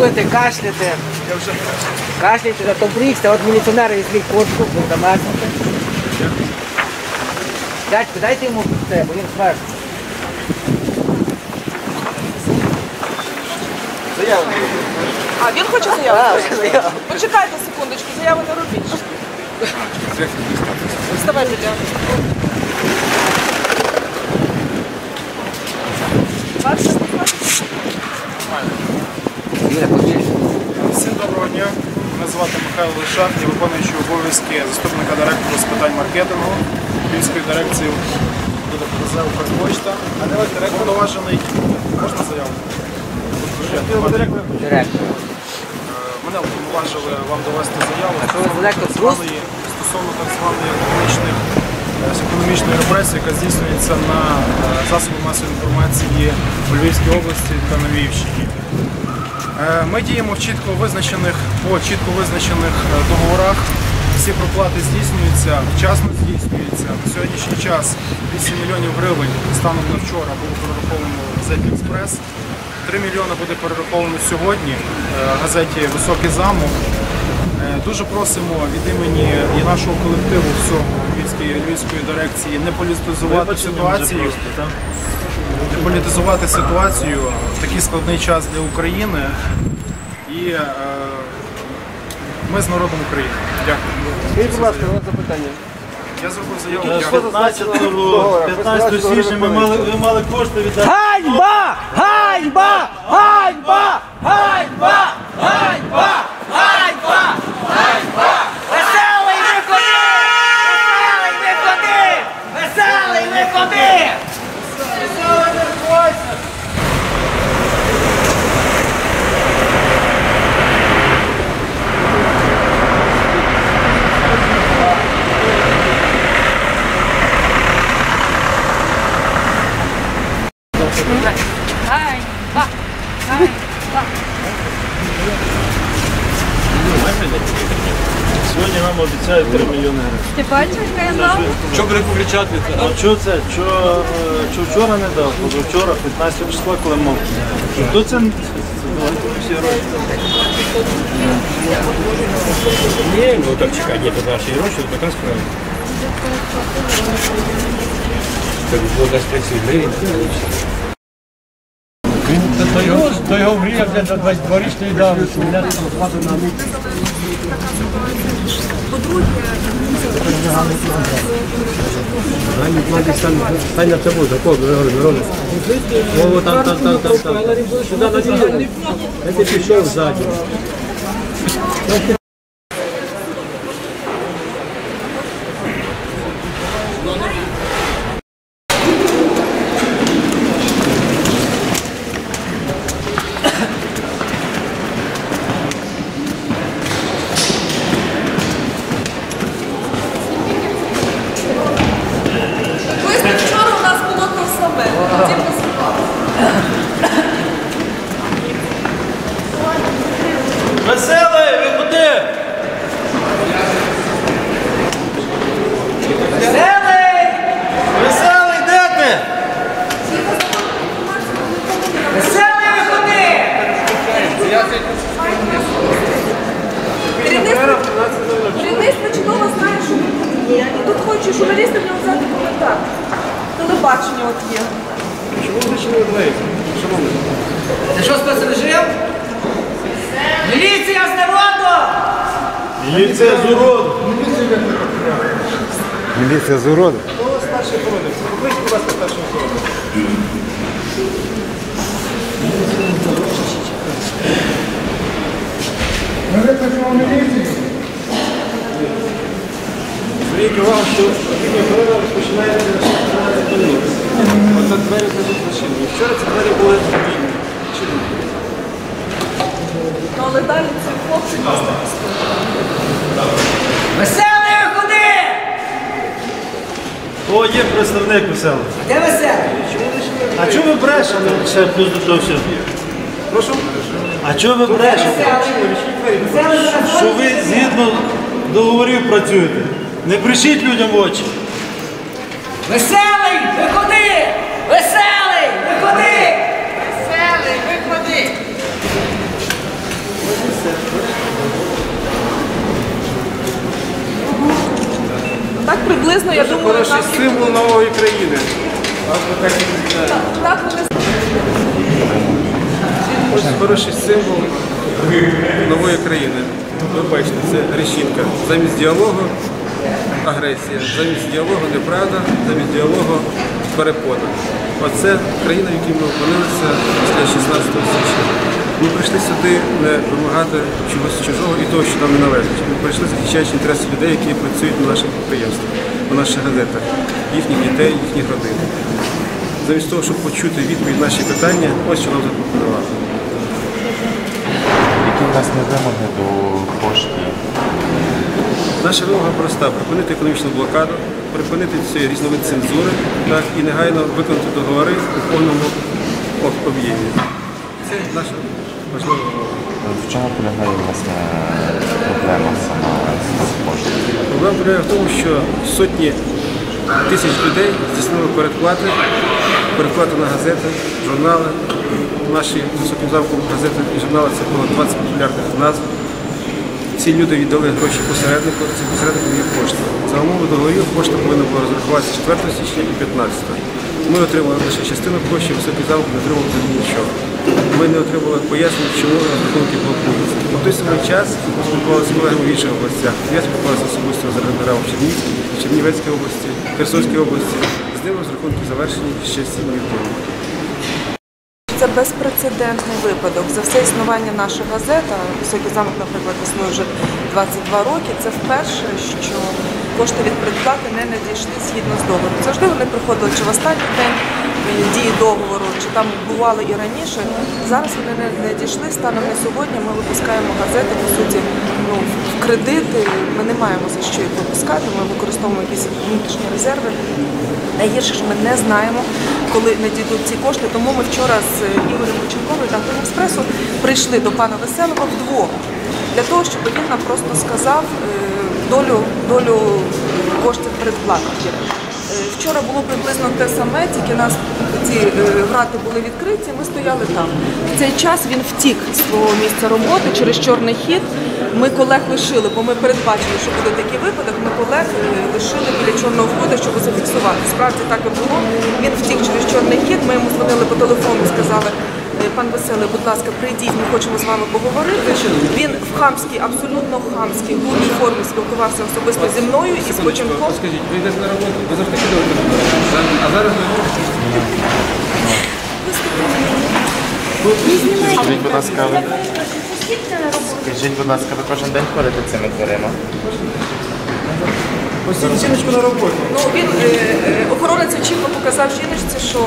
будете кашляти. Кашляйте, зато брігся, от міліціонери візьміть куртку, ви замерзнете. Дядько, дайте йому це, бо він смерть. А, він хоче заяву? Почекайте секундочку, заяву не робіть. Вставай, Юлія. Бачите? Всім доброго дня. Мене звати Михайло Лишак, я виконуючий обов'язки заступника директора з питань маркетингу Львівської дирекції ДПЗ «Укрпочта». А директор повноважений. Можна заяву? Директор. Е, Мене уповноважили вам довести заяву стосовно так званої економічних, е, економічної репресії, яка здійснюється на е, засоби масової інформації у Львівській області та на Львівщині. Е, Ми діємо в чітко визначених, по чітко визначених е, договорах. Всі проплати здійснюються, вчасно здійснюються. На сьогоднішній час 8 мільйонів гривень станом на вчора було перераховано в газеті Експрес. 3 мільйони буде перераховано сьогодні е, газеті Високий замок. Дуже просимо від імені і нашого колективу всього Львівської, Львівської дирекції не політизувати ситуацію не політизувати ситуацію в такий складний час для України. І е, ми з народом України. Дякую. Скажіть, будь ласка, у запитання. Я зробив заяву. Дякую. 15, 15 січня ми мали, ви мали кошти віддати. Ганьба! Ганьба! Ганьба! Ганьба! Ганьба! Ганьба! Веселий виходи! Веселий виходи! Веселий виходи! Сьогодні нам обіцяють 3 мільйони гривень. Ти я знала? Що буде кричати? А що це? Що, е, що вчора не дав? Позавчора, 15 числа, коли мов. Хто це? Всі гроші. Ні, ну так чекай, ні, наші гроші, така справа. Так було десь 30 гривень. То його, мрія вже за 22-річної давності. Місяць. Стань на кого, Миронович. О, там, там, там, там, там. Сюди на ділянку. Я пішов ззаді. Визнак вчора у нас було то саме. Тоді посипали. Веселий, виходи! Веселий! Веселий, де ти? Веселий виходи! Керівництво керівництво чудово знає, що ми журналісти в нього взяти коментар. Телебачення от є. Ти що спецрежим? Міліція з народу! Міліція з уроду. Міліція з уроду. Хто старший охоронець? Покличте, будь ласка, старшого охоронця. Зверніть увагу, що охорона розпочинається на 16 хвилин. Оце двері будуть зачинені. Вчора ці двері були вільні. Ну, але далі ці хлопці просто Веселий виходи! О, є представник веселий. Де веселий? А чого ви брешете? Ще плюс до того всього. Прошу? А чого ви брешете? Що ви згідно договорів працюєте? Не брешіть людям в очі. Веселий, виходи! Веселий, виходи! веселий, виходи. Так приблизно, я думаю, Хороший символ нової країни. так вони Ось хороший символ нової країни. Ви бачите, це решітка. Замість діалогу агресія, замість діалогу неправда, замість діалогу перепода. Оце країна, в якій ми опинилися після 16 січня. Ми прийшли сюди не вимагати чогось чужого і того, що нам не належить. Ми прийшли захищаючи інтереси людей, які працюють на наших підприємствах, на наших газетах, їхніх дітей, їхніх родин. Замість того, щоб почути відповідь на наші питання, ось що нам запропонували. Які в нас не вимоги до коштів? Наша вимога проста припинити економічну блокаду, припинити цей різновид цензури так, і негайно виконати договори у повному об'ємі. Це наша важлива вимога. В чому полягає власне проблема сама з коштів? Проблема полягає в тому, що сотні тисяч людей здійснили передплати, передплати на газети, журнали. Наші високим замком газети і журнали це було 20 мільярдів назв. Ці люди віддали гроші посереднику, цей посередник є пошта. За умови договорів пошта повинна була розрахуватися 4 січня і 15. Ми отримали лише частину коштів, високий замок не отримав нічого. Ми не отримали пояснень, чому розрахунки блокуються. У той самий час ми поспілкувалися з колегами в інших областях. Я спілкувався особисто з орендарем в Чернівецькій області, Херсонській області. З ними розрахунки завершені ще 7 днів. Це безпрецедентний випадок. За все існування наша газета, високий замок, наприклад, існує вже 22 роки. Це вперше, що кошти від предплати не надійшли згідно з договором. Завжди вони приходили чи в останній день е, дії договору, чи там бували і раніше. Зараз вони не надійшли. Станом на сьогодні ми випускаємо газети, по суті, ну, в кредити. Ми не маємо за що їх випускати. Ми використовуємо якісь внутрішні резерви. Найгірше ж ми не знаємо, коли надійдуть ці кошти. Тому ми вчора з е, Ігорем Поченковим та Еспресо прийшли до пана Веселого вдвох для того, щоб він нам просто сказав е, долю, долю коштів передплати. Е, Вчора було приблизно те саме, тільки нас ці е, грати були відкриті, ми стояли там. В цей час він втік з свого місця роботи через чорний хід. Ми колег лишили, бо ми передбачили, що буде такий випадок. Ми колег е, лишили біля чорного входу, щоб зафіксувати. Справді так і було. Він втік через чорний хід. Ми йому дзвонили по телефону, сказали. «Е, Пан Веселий, будь ласка, прийдіть, ми хочемо з вами поговорити. Він в хамській, абсолютно хамській, грубій формі спілкувався особисто зі мною і з Поченком. Скажіть, ви йдете на роботу, ви завжди ходили на роботу. А зараз ви Скажіть, будь ласка, ви... Скажіть, будь ласка, ви кожен день ходите цими дверима? Постійно жіночку на роботі. Ну він е, е, охоронець чітко показав жіночці, що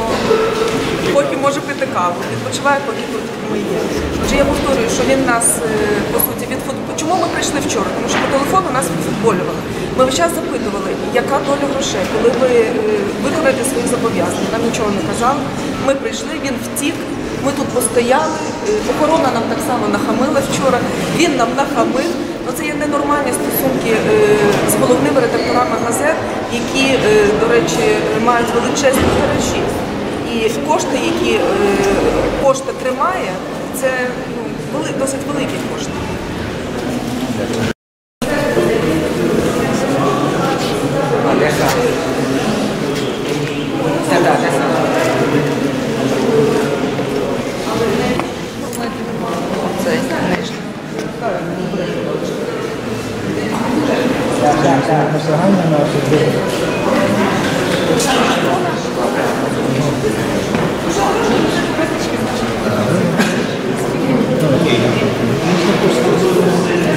поки може пити каву, відпочиває, поки тут ми є. Отже, я повторюю, що він нас е, по суті від Чому ми прийшли вчора? Тому що по телефону нас відфутболювали. Ми весь час запитували, яка доля грошей, коли ви е, виконаєте свої зобов'язання. Нам нічого не казали. Ми прийшли, він втік. Ми тут постояли, е, охорона нам так само нахамила вчора, він нам нахамив. Ну, це є ненормальні стосунки з головними редакторами газет, які, до речі, мають величезні тиражі. І кошти, які е, пошта тримає, це ну, досить великі кошти. Так, так, так. Thank you.